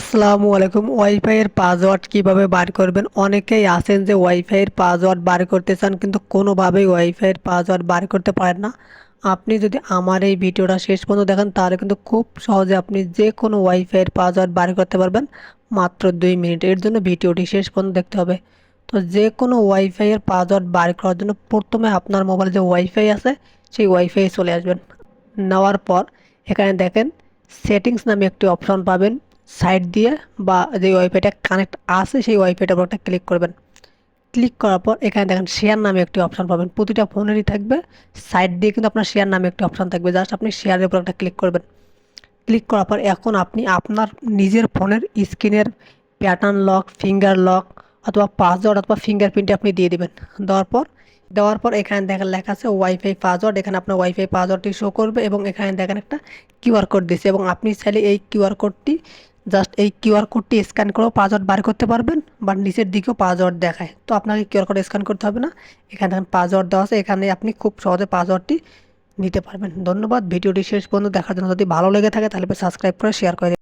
আসসালামু আলাইকুম। ওয়াইফাইয়ের পাসওয়ার্ড কীভাবে বার করবেন? অনেকেই আছেন যে ওয়াইফাইয়ের পাসওয়ার্ড বার করতে চান, কিন্তু কোনোভাবেই ওয়াইফাইয়ের পাসওয়ার্ড বার করতে পারেন না। আপনি যদি আমার এই ভিডিওটা শেষ পর্যন্ত দেখেন, তাহলে কিন্তু খুব সহজে আপনি যে কোনো ওয়াইফাইয়ের পাসওয়ার্ড বার করতে পারবেন। মাত্র দুই মিনিট। এর জন্য ভিডিওটি শেষ পর্যন্ত দেখতে হবে। তো যে কোনো ওয়াইফাইয়ের পাসওয়ার্ড বার করার জন্য প্রথমে আপনার মোবাইলে যে ওয়াইফাই আছে, সেই ওয়াইফাই চলে আসবেন। নেওয়ার পর এখানে দেখেন সেটিংস নামে একটি অপশন পাবেন। সাইড দিয়ে বা যে ওয়াইফাইটা কানেক্ট আছে, সেই ওয়াইফাইটার উপর একটা ক্লিক করবেন। ক্লিক করার পর এখানে দেখেন শেয়ার নামে একটি অপশন পাবেন। প্রতিটা ফোনেরই থাকবে। সাইড দিয়ে কিন্তু আপনার শেয়ার নামে একটি অপশন থাকবে। জাস্ট আপনি শেয়ারের উপর একটা ক্লিক করবেন। ক্লিক করার পর এখন আপনি আপনার নিজের ফোনের স্ক্রিনের প্যাটার্ন লক ফিঙ্গার লক অথবা পাসওয়ার্ড অথবা ফিঙ্গারপ্রিন্টে আপনি দিয়ে দেবেন। দেওয়ার পর দেওয়ার পর এখানে দেখেন লেখা আছে ওয়াইফাই পাসওয়ার্ড এখানে আপনার ওয়াইফাই পাসওয়ার্ডটি শো করবে এবং এখানে দেখেন একটা কিউআর কোড দিচ্ছে এবং আপনি চাইলে এই কিউআর কোডটি জাস্ট এই কিউআর কোডটি স্ক্যান করেও পাসওয়ার্ড বার করতে পারবেন বা নিচের দিকেও পাসওয়ার্ড দেখায় তো আপনাকে কিউআর কোড স্ক্যান করতে হবে না এখানে পাসওয়ার্ড দেওয়া আছে, এখানে আপনি খুব সহজে পাসওয়ার্ডটি নিতে পারবেন ধন্যবাদ, ভিডিওটি শেষ পর্যন্ত দেখার জন্য যদি ভালো লেগে থাকে তাহলে সাবস্ক্রাইব করে, শেয়ার করে।